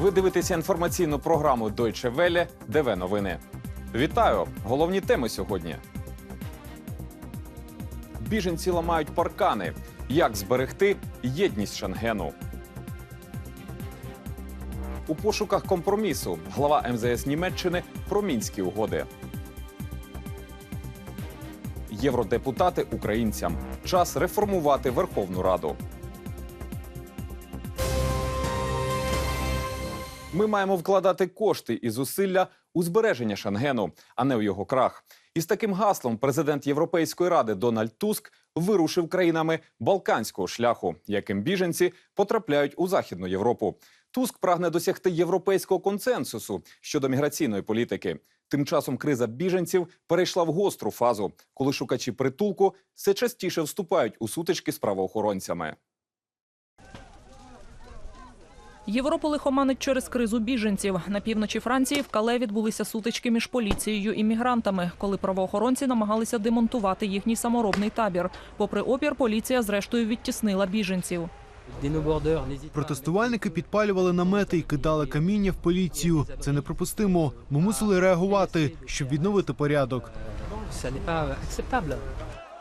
Ви дивитеся інформаційну програму Deutsche Welle ДВ Новини. Вітаю! Головні теми сьогодні. Біженці ламають паркани. Як зберегти єдність Шенгену? У пошуках компромісу глава МЗС Німеччини про мінські угоди. Євродепутати українцям. Час реформувати Верховну Раду. Ми маємо вкладати кошти і зусилля у збереження Шенгену, а не у його крах. І з таким гаслом президент Європейської ради Дональд Туск вирушив країнами Балканського шляху, яким біженці потрапляють у Західну Європу. Туск прагне досягти європейського консенсусу щодо міграційної політики. Тим часом криза біженців перейшла в гостру фазу, коли шукачі притулку все частіше вступають у сутички з правоохоронцями. Європу лихоманить через кризу біженців. На півночі Франції в Кале відбулися сутички між поліцією і мігрантами, коли правоохоронці намагалися демонтувати їхній саморобний табір. Попри опір, поліція зрештою відтіснила біженців. Протестувальники підпалювали намети і кидали каміння в поліцію. Це неприпустимо. Ми мусили реагувати, щоб відновити порядок.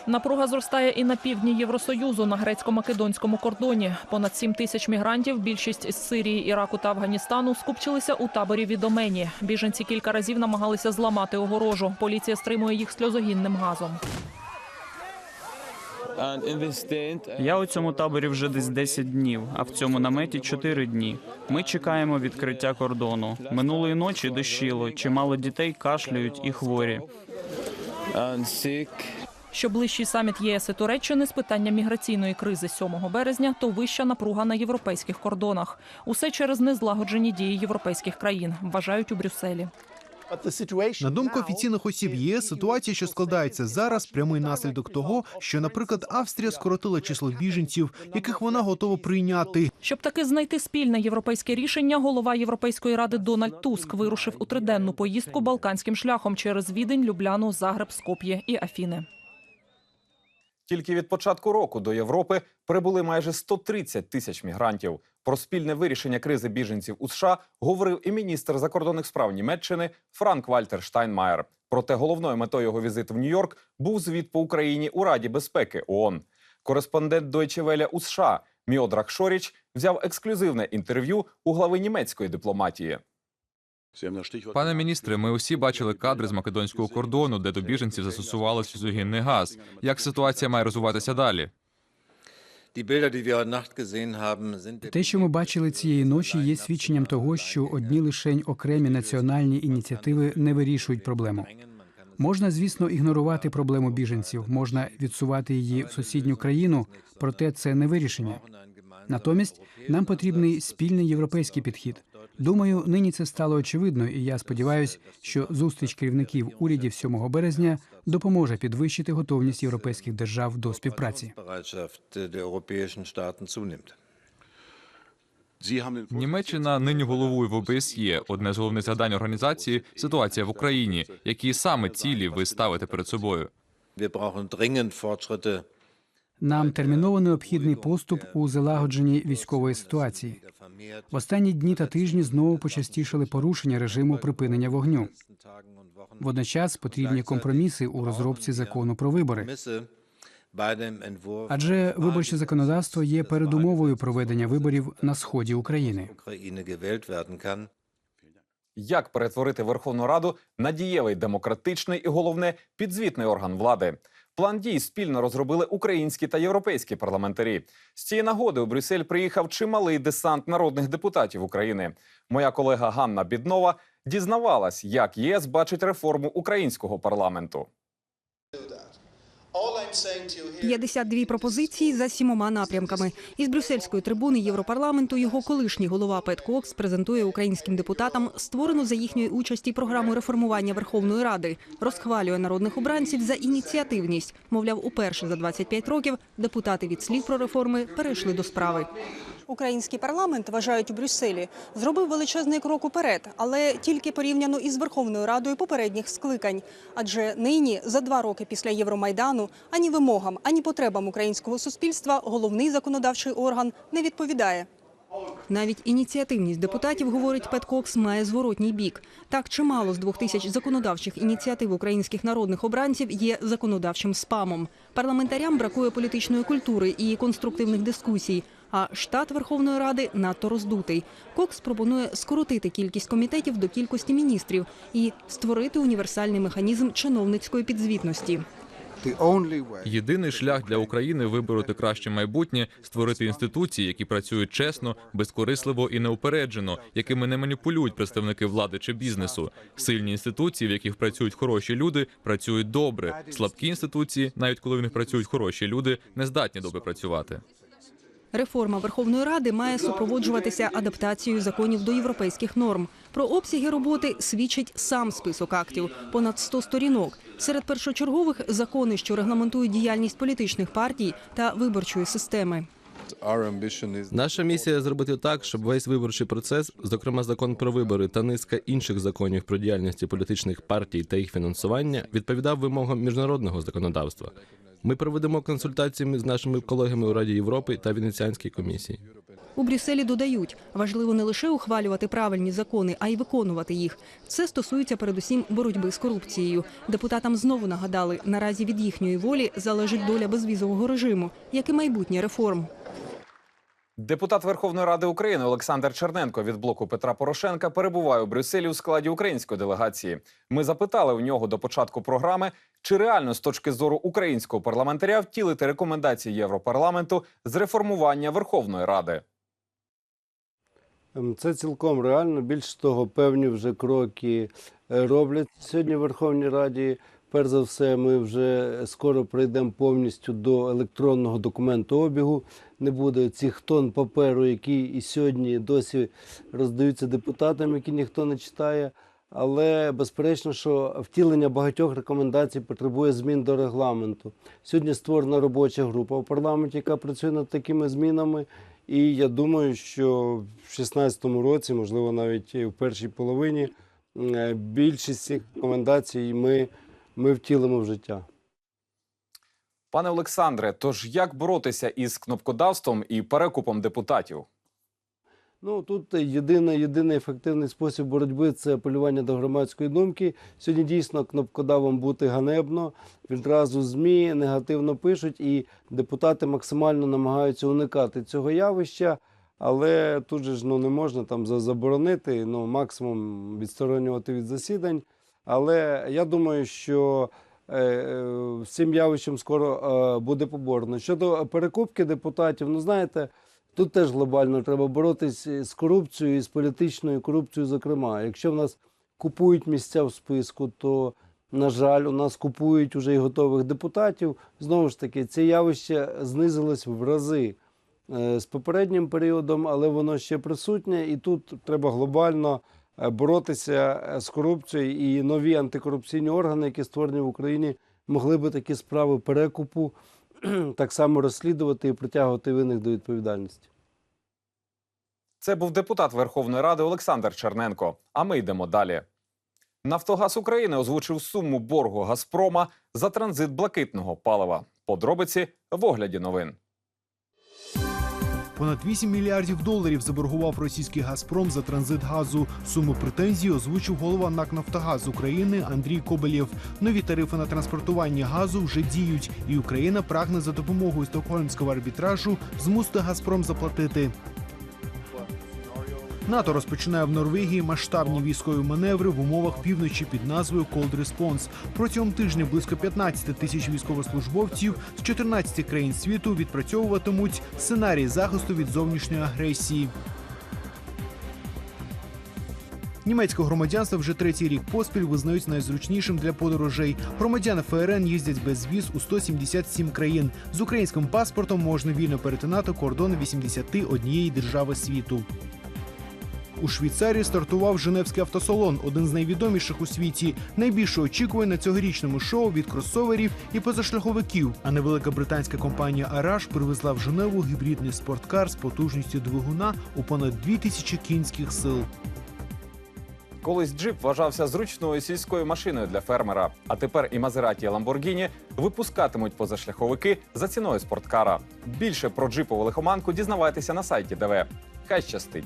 Напруга зростає і на півдні Євросоюзу на грецько-македонському кордоні. Понад 7 тисяч мігрантів, більшість з Сирії, Іраку та Афганістану, скупчилися у таборі Відомені. Біженці кілька разів намагалися зламати огорожу. Поліція стримує їх сльозогінним газом. Я у цьому таборі вже десь 10 днів, а в цьому наметі 4 дні. Ми чекаємо відкриття кордону. Минулої ночі дощило, чимало дітей кашлюють і хворі. Що ближчий саміт ЄС і Туреччини з питання міграційної кризи 7 березня, то вища напруга на європейських кордонах. Усе через незлагоджені дії європейських країн, вважають у Брюсселі. На думку офіційних осіб ЄС, ситуація, що складається зараз, прямий наслідок того, що, наприклад, Австрія скоротила число біженців, яких вона готова прийняти. Щоб таки знайти спільне європейське рішення, голова Європейської ради Дональд Туск вирушив у триденну поїздку балканським шляхом через Відень, Любляну, Загреб, Скоп'є і Афіни. Тільки від початку року до Європи прибули майже 130 тисяч мігрантів. Про спільне вирішення кризи біженців у США говорив і міністр закордонних справ Німеччини Франк Вальтер Штайнмаєр. Проте головною метою його візиту в Нью-Йорк був звіт по Україні у Раді безпеки ООН. Кореспондент Deutsche Welle у США Міодрах Шоріч взяв ексклюзивне інтерв'ю у глави німецької дипломатії. Пане міністре, ми усі бачили кадри з македонського кордону, де до біженців застосували сльозогінний газ. Як ситуація має розвиватися далі? Те, що ми бачили цієї ночі, є свідченням того, що одні лишень окремі національні ініціативи не вирішують проблему. Можна, звісно, ігнорувати проблему біженців, можна відсувати її в сусідню країну, проте це не вирішення. Натомість нам потрібний спільний європейський підхід. Думаю, нині це стало очевидно, і я сподіваюся, що зустріч керівників урядів 7 березня допоможе підвищити готовність європейських держав до співпраці. Німеччина нині головує в ОБСЄ. Одне з головних завдань організації ситуація в Україні. Які саме цілі ви ставите перед собою? Нам терміново необхідний поступ у залагодженні військової ситуації. В останні дні та тижні знову почастішали порушення режиму припинення вогню. Водночас потрібні компроміси у розробці закону про вибори. Адже виборче законодавство є передумовою проведення виборів на сході України. Як перетворити Верховну Раду на дієвий демократичний і головне підзвітний орган влади? План дій спільно розробили українські та європейські парламентарі. З цієї нагоди у Брюссель приїхав чималий десант народних депутатів України. Моя колега Ганна Біднова дізнавалась, як ЄС бачить реформу українського парламенту. 52 пропозиції за сімома напрямками. Із брюссельської трибуни Європарламенту його колишній голова Пет Кокс презентує українським депутатам створену за їхньої участі програму реформування Верховної Ради, розхвалює народних обранців за ініціативність. Мовляв, уперше за 25 років депутати від слів про реформи перейшли до справи. Український парламент вважають у Брюсселі зробив величезний крок уперед, але тільки порівняно із Верховною Радою попередніх скликань. Адже нині, за два роки після Євромайдану, ані вимогам, ані потребам українського суспільства головний законодавчий орган не відповідає. Навіть ініціативність депутатів, говорить Пет Кокс, має зворотній бік. Так, чимало з двох тисяч законодавчих ініціатив українських народних обранців є законодавчим спамом. Парламентарям бракує політичної культури і конструктивних дискусій. А штат Верховної Ради надто роздутий. Кокс пропонує скоротити кількість комітетів до кількості міністрів і створити універсальний механізм чиновницької підзвітності. Єдиний шлях для України вибороти краще майбутнє створити інституції, які працюють чесно, безкорисливо і неупереджено, якими не маніпулюють представники влади чи бізнесу. Сильні інституції, в яких працюють хороші люди, працюють добре. Слабкі інституції, навіть коли в них працюють хороші люди, не здатні добре працювати. Реформа Верховної Ради має супроводжуватися адаптацією законів до європейських норм. Про обсяги роботи свідчить сам список актів – понад 100 сторінок. Серед першочергових – закони, що регламентують діяльність політичних партій та виборчої системи. Наша місія зробити так, щоб весь виборчий процес, зокрема закон про вибори та низка інших законів про діяльність політичних партій та їх фінансування, відповідав вимогам міжнародного законодавства. Ми проведемо консультації з нашими колегами у Раді Європи та Венеціанській комісії. У Брюсселі додають, важливо не лише ухвалювати правильні закони, а й виконувати їх. Це стосується передусім боротьби з корупцією. Депутатам знову нагадали, наразі від їхньої волі залежить доля безвізового режиму, як і майбутнє реформ. Депутат Верховної Ради України Олександр Черненко від блоку Петра Порошенка перебуває у Брюсселі у складі української делегації. Ми запитали у нього до початку програми, чи реально з точки зору українського парламентаря втілити рекомендації Європарламенту з реформування Верховної Ради. Ем, Це цілком реально. Більше того, певні вже кроки е, роблять сьогодні в Верховній Раді. Перш за все, ми вже скоро прийдемо повністю до електронного документообігу. Не буде цих тонн паперу, які і сьогодні досі роздаються депутатам, які ніхто не читає. Але безперечно, що втілення багатьох рекомендацій потребує змін до регламенту. Сьогодні створена робоча група в парламенті, яка працює над такими змінами. І я думаю, що в 2016 році, можливо, навіть в першій половині, е, більшість цих рекомендацій ми, ми втілимо в життя. Пане Олександре, тож як боротися із кнопкодавством і перекупом депутатів? Ну тут єдиний, єдиний ефективний спосіб боротьби це апелювання до громадської думки. Сьогодні дійсно кнопкодавом бути ганебно. Відразу змі негативно пишуть, і депутати максимально намагаються уникати цього явища. Але тут же ж ну не можна там заборонити, ну максимум відсторонювати від засідань. Але я думаю, що е, е, з цим явищем скоро е, буде поборено. Щодо перекупки депутатів, ну знаєте. Тут теж глобально треба боротися з корупцією і з політичною корупцією, зокрема. Якщо в нас купують місця в списку, то, на жаль, у нас купують уже і готових депутатів. Знову ж таки, це явище знизилось в рази е, з попереднім періодом, але воно ще присутнє, і тут треба глобально е, боротися е, з корупцією. І нові антикорупційні органи, які створені в Україні, могли би такі справи перекупу так само розслідувати і притягувати винних до відповідальності. Це був депутат Верховної Ради Олександр Черненко. А ми йдемо далі. Нафтогаз України озвучив суму боргу Газпрома за транзит блакитного палива. Подробиці в огляді новин. Понад 8 мільярдів доларів заборгував російський Газпром за транзит газу. Суму претензій озвучив голова НАК «Нафтогаз України Андрій Кобелєв. Нові тарифи на транспортування газу вже діють, і Україна прагне за допомогою стокгольмського арбітражу змусити Газпром заплатити. НАТО розпочинає в Норвегії масштабні військові маневри в умовах півночі під назвою Cold Response. Протягом тижня близько 15 тисяч військовослужбовців з 14 країн світу відпрацьовуватимуть сценарій захисту від зовнішньої агресії. Німецьке громадянство вже третій рік поспіль визнають найзручнішим для подорожей. Громадяни ФРН їздять без віз у 177 країн. З українським паспортом можна вільно перетинати кордони 81 держави світу. У Швейцарії стартував Женевський автосалон, один з найвідоміших у світі. Найбільше очікувань на цьогорічному шоу від кросоверів і позашляховиків. А невелика британська компанія Араш привезла в Женеву гібридний спорткар з потужністю двигуна у понад 2000 кінських сил. Колись джип вважався зручною сільською машиною для фермера. А тепер і Мазераті і Ламборгіні випускатимуть позашляховики за ціною спорткара. Більше про джипову лихоманку дізнавайтеся на сайті ДВ. Хай щастить!